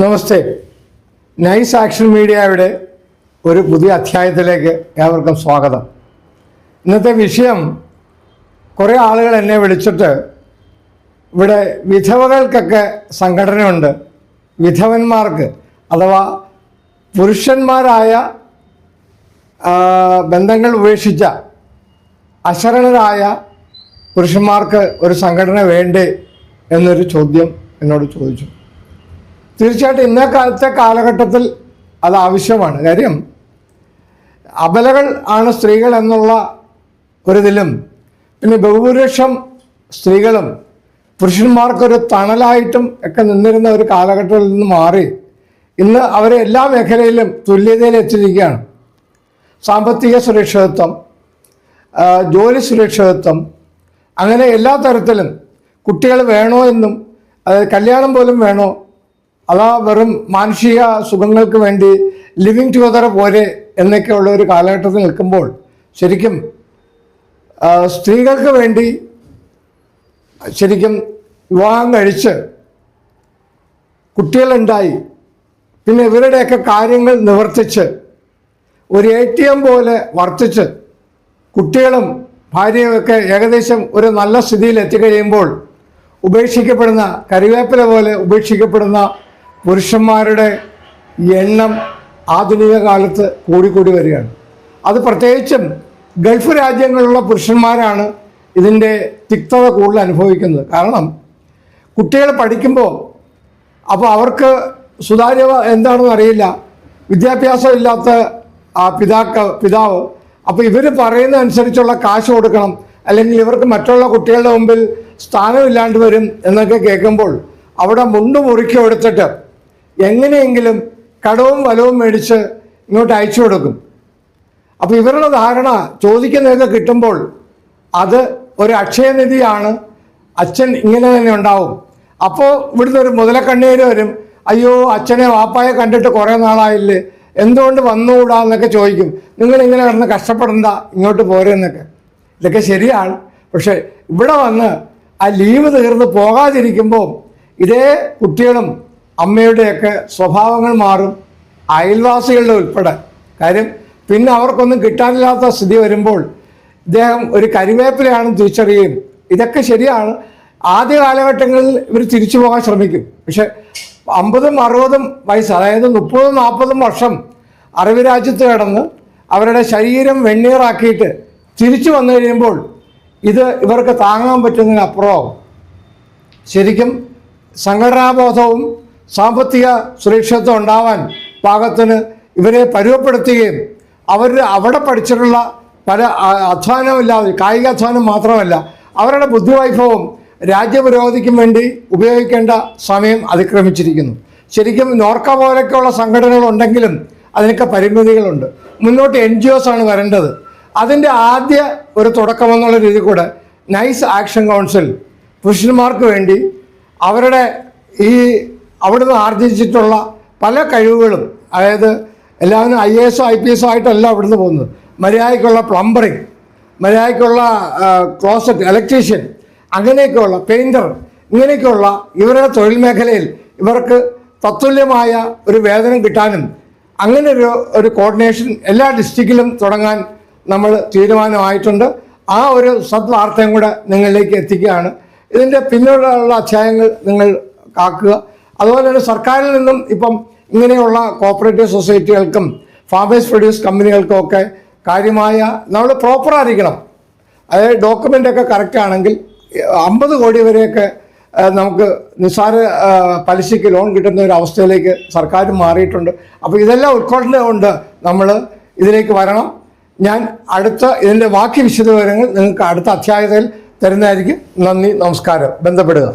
നമസ്തേ. Nice action മീഡിയയുടെ ഒരു പുതിയ അധ്യായത്തിലേക്ക് ഏവർക്കും സ്വാഗതം. ഇന്നത്തെ വിഷയം കുറേ ആളുകൾ എന്നെ വിളിച്ചിട്ട് ഇവിടെ വിധവകൾക്കൊക്കെ സംഘടനയുണ്ട്. വിധവന്മാർക്ക് അഥവാ പുരുഷന്മാരായ ബന്ധങ്ങൾ ഉപേക്ഷിച്ച അശരണരായ പുരുഷന്മാർക്ക് ഒരു സംഘടന വേണ്ടേ എന്നൊരു ചോദ്യം എന്നോട് ചോദിച്ചു. തീർച്ചയായിട്ടും ഇന്നേ കാലത്തെ കാലഘട്ടത്തിൽ അത് ആവശ്യമാണ്. കാര്യം അബലകൾ ആണ് സ്ത്രീകൾ എന്നുള്ള ഒരിതിലും പിന്നെ ബഹുഭൂരിപക്ഷം സ്ത്രീകളും പുരുഷന്മാർക്കൊരു തണലായിട്ടും ഒക്കെ നിന്നിരുന്ന ഒരു കാലഘട്ടത്തിൽ നിന്ന് മാറി ഇന്ന് അവരെ എല്ലാ മേഖലയിലും തുല്യതയിൽ എത്തിയിരിക്കുകയാണ്. സാമ്പത്തിക സുരക്ഷിതത്വം ജോലി സുരക്ഷിതത്വം അങ്ങനെ എല്ലാ തരത്തിലും കുട്ടികൾ വേണോ എന്നും കല്യാണം പോലും വേണോ അതാ വെറും മാനുഷിക സുഖങ്ങൾക്ക് വേണ്ടി ലിവിങ് ടുഗദർ പോരെ എന്നൊക്കെയുള്ള ഒരു കാലഘട്ടത്തിൽ നിൽക്കുമ്പോൾ ശരിക്കും സ്ത്രീകൾക്ക് വേണ്ടി ശരിക്കും വിവാഹം കഴിച്ച് കുട്ടികളുണ്ടായി. പിന്നെ ഇവരുടെയൊക്കെ കാര്യങ്ങൾ നിവർത്തിച്ച് ഒരു എ ടി എം പോലെ വർത്തിച്ച് കുട്ടികളും ഭാര്യയുമൊക്കെ ഏകദേശം ഒരു നല്ല സ്ഥിതിയിൽ എത്തിക്കഴിയുമ്പോൾ ഉപേക്ഷിക്കപ്പെടുന്ന കറിവേപ്പില പോലെ ഉപേക്ഷിക്കപ്പെടുന്ന പുരുഷന്മാരുടെ എണ്ണം ആധുനിക കാലത്ത് കൂടിക്കൂടി വരികയാണ്. അത് പ്രത്യേകിച്ചും ഗൾഫ് രാജ്യങ്ങളിലുള്ള പുരുഷന്മാരാണ് ഇതിന്റെ തിക്തത കൂടുതൽ അനുഭവിക്കുന്നത്. കാരണം കുട്ടികൾ പഠിക്കുമ്പോൾ അപ്പോൾ അവർക്ക് സുതാര്യത എന്താണെന്ന് അറിയില്ല. വിദ്യാഭ്യാസം ഇല്ലാത്ത ആ പിതാക്ക പിതാവ്. അപ്പോൾ ഇവർ പറയുന്ന അനുസരിച്ചുള്ള കാശ് കൊടുക്കണം. അല്ലെങ്കിൽ ഇവർക്ക് മറ്റുള്ള കുട്ടികളുടെ മുമ്പിൽ സ്ഥാനമില്ലാണ്ട് വരും എന്നൊക്കെ കേൾക്കുമ്പോൾ അവിടെ മുണ്ട് മുറിക്കും എടുത്തിട്ട് എങ്ങനെയെങ്കിലും കടവും വലവും മേടിച്ച് ഇങ്ങോട്ട് അയച്ചു കൊടുക്കും. അപ്പോൾ ഇവരുടെ ധാരണ ചോദിക്കുന്നതൊക്കെ കിട്ടുമ്പോൾ അത് ഒരു അക്ഷയനിധിയാണ്. അച്ഛൻ ഇങ്ങനെ തന്നെ ഉണ്ടാവും. അപ്പോൾ ഇവിടുന്ന് ഒരു മുതലക്കണ്ണീര് വരും. അയ്യോ അച്ഛനെ വാപ്പായെ കണ്ടിട്ട് കുറേ നാളായില്ലേ? എന്തുകൊണ്ട് വന്നുകൂടാ എന്നൊക്കെ ചോദിക്കും. നിങ്ങൾ ഇങ്ങനെ കിടന്ന് കഷ്ടപ്പെടണ്ട ഇങ്ങോട്ട് പോരെന്നൊക്കെ ഇതൊക്കെ ശരിയാണ്. പക്ഷെ ഇവിടെ വന്ന് ആ ലീവ് തീർന്ന് പോകാതിരിക്കുമ്പോൾ ഇതേ കുട്ടികളും അമ്മയുടെയൊക്കെ സ്വഭാവങ്ങൾ മാറും അയൽവാസികളുടെ ഉൾപ്പെടെ. കാര്യം പിന്നെ അവർക്കൊന്നും കിട്ടാനില്ലാത്ത സ്ഥിതി വരുമ്പോൾ ഇദ്ദേഹം ഒരു കരിവേപ്പിലയാണ് തിരിച്ചറിയുകയും ഇതൊക്കെ ശരിയാണ്. ആദ്യ കാലഘട്ടങ്ങളിൽ ഇവർ തിരിച്ചു പോകാൻ ശ്രമിക്കും. പക്ഷെ അമ്പതും അറുപതും വയസ്സ് അതായത് മുപ്പതും നാൽപ്പതും വർഷം അറബി രാജ്യത്ത് കിടന്ന് അവരുടെ ശരീരം വെണ്ണീറാക്കിയിട്ട് തിരിച്ചു വന്നു കഴിയുമ്പോൾ ഇത് ഇവർക്ക് താങ്ങാൻ പറ്റുന്നതിനപ്പുറമാവും. ശരിക്കും സംഘടനാബോധവും സാമ്പത്തിക സുരക്ഷിതത്വം ഉണ്ടാവാൻ പാകത്തിന് ഇവരെ പരുവപ്പെടുത്തുകയും അവർ അവിടെ പഠിച്ചിട്ടുള്ള പല അധ്വാനമില്ലാതെ കായിക അധ്വാനം മാത്രമല്ല അവരുടെ ബുദ്ധിവൈഭവം രാജ്യപുരോഗതിക്കും വേണ്ടി ഉപയോഗിക്കേണ്ട സമയം അതിക്രമിച്ചിരിക്കുന്നു. ശരിക്കും നോർക്ക പോലെയൊക്കെയുള്ള സംഘടനകളുണ്ടെങ്കിലും അതിനൊക്കെ പരിമിതികളുണ്ട്. മുന്നോട്ട് എൻ ജി ഒസ് ആണ് വരേണ്ടത്. അതിന്റെ ആദ്യ ഒരു തുടക്കമെന്നുള്ള രീതി കൂടെ നൈസ് ആക്ഷൻ കൗൺസിൽ പുരുഷന്മാർക്ക് വേണ്ടി അവരുടെ ഈ അവിടുന്ന് ആർജിച്ചിട്ടുള്ള പല കഴിവുകളും അതായത് എല്ലാവരും ഐ എ എസോ ഐ പി എസോ ആയിട്ടല്ല അവിടുന്ന് പോകുന്നത്. മര്യാദയ്ക്കുള്ള പ്ലംബറിങ് മര്യാദയ്ക്കുള്ള ക്ലോസറ്റ് ഇലക്ട്രീഷ്യൻ അങ്ങനെയൊക്കെയുള്ള പെയിന്റർ ഇങ്ങനെയൊക്കെയുള്ള ഇവരുടെ തൊഴിൽ മേഖലയിൽ ഇവർക്ക് തത്തുല്യമായ ഒരു വേതനം കിട്ടാനും അങ്ങനെ ഒരു ഒരു കോർഡിനേഷൻ എല്ലാ ഡിസ്ട്രിക്റ്റിലും തുടങ്ങാൻ നമ്മൾ തീരുമാനമായിട്ടുണ്ട്. ആ ഒരു സദ്വാർത്തയും കൂടെ നിങ്ങളിലേക്ക് എത്തിക്കുകയാണ്. ഇതിന്റെ പിന്നീടുള്ള അധ്യായങ്ങൾ നിങ്ങൾ കാക്കുക. അതുപോലെ തന്നെ സർക്കാരിൽ നിന്നും ഇപ്പം ഇങ്ങനെയുള്ള കോപ്പറേറ്റീവ് സൊസൈറ്റികൾക്കും ഫാമേഴ്സ് പ്രൊഡ്യൂസ് കമ്പനികൾക്കും ഒക്കെ കാര്യമായ നമ്മൾ പ്രോപ്പർ പ്രോപ്പറായിരിക്കണം അതായത് ഡോക്യുമെന്റ് ഒക്കെ കറക്റ്റ് ആണെങ്കിൽ അമ്പത് കോടി വരെയൊക്കെ നമുക്ക് നിസ്സാര പലിശയ്ക്ക് ലോൺ കിട്ടുന്ന ഒരു അവസ്ഥയിലേക്ക് സർക്കാർ മാറിയിട്ടുണ്ട്. അപ്പോൾ ഇതെല്ലാം ഉൾക്കൊണ്ടുകൊണ്ട് നമ്മൾ ഇതിലേക്ക് വരണം. ഞാൻ അടുത്ത ഇതിന്റെ ബാക്കി വിശദവിവരങ്ങൾ നിങ്ങൾക്ക് അടുത്ത അധ്യായത്തിൽ തരുന്നതായിരിക്കും. നന്ദി നമസ്കാരം. ബന്ധപ്പെടുക.